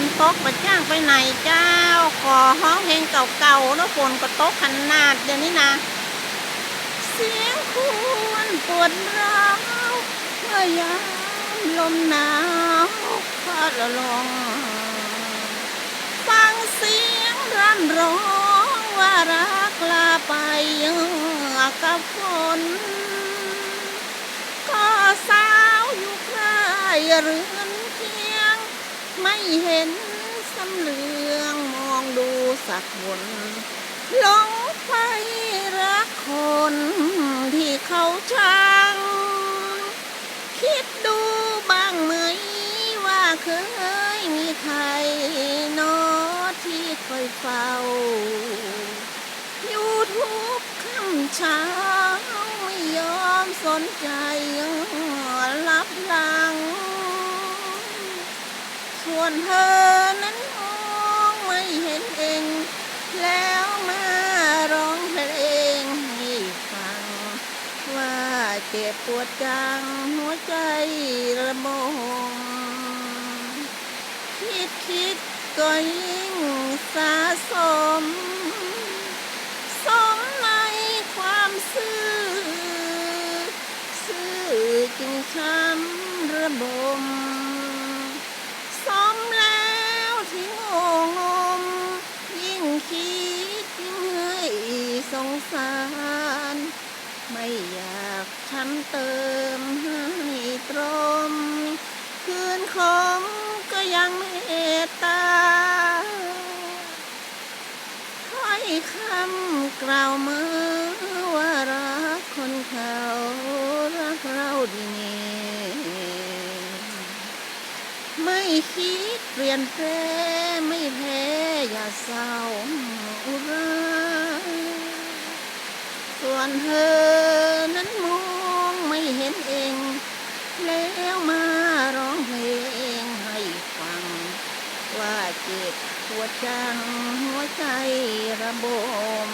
นตกมาจ้างไปไหนเจ้าขอห้องเพลงเก่าๆแล้วฝนก็ตกขนาดเดี๋ยวนี้นะ เสียงควรปวดร้าวเมื่อยามลมหนาวพัดละลงฟังเสียงร่ำร้องว่ารักลาไปกับฝนก็สาวอยู่ใกล้เรือ เห็นสำเลืองมองดูสักคนหลงไปรักคนที่เขาช่าง คิดดูบ้างไหมว่าเคยมีใครนอที่คอยเฝ้ายูทูบคำเช้าไม่ยอมสนใจรับหลัง ส่วนเธอนั้นมองไม่เห็นเอง แล้วมาร้องเพลงให้ฟัง ว่าเจ็บปวดจังหัวใจระบมคิดคิดก็ยิ่งสะสม สมในความซื่อ ซื่อจึงช้ำระบม สมแล้วที่โง่งม ยิ่งคิดยิ่งให้ สงสาร ไม่อยากช้ำเติมให้ตรม คืนคมก็ยังเมตตาถ้อยคำกล่าวมาว่ารักคนเขารักเราดีนี่ไม่คิดเปลี่ยนแปลงไม่ ส่วนเธอนั้นมองไม่เห็นเอง แล้วมาร้องเพลงให้ฟัง ว่าเจ็บปวจังหัวใจระบม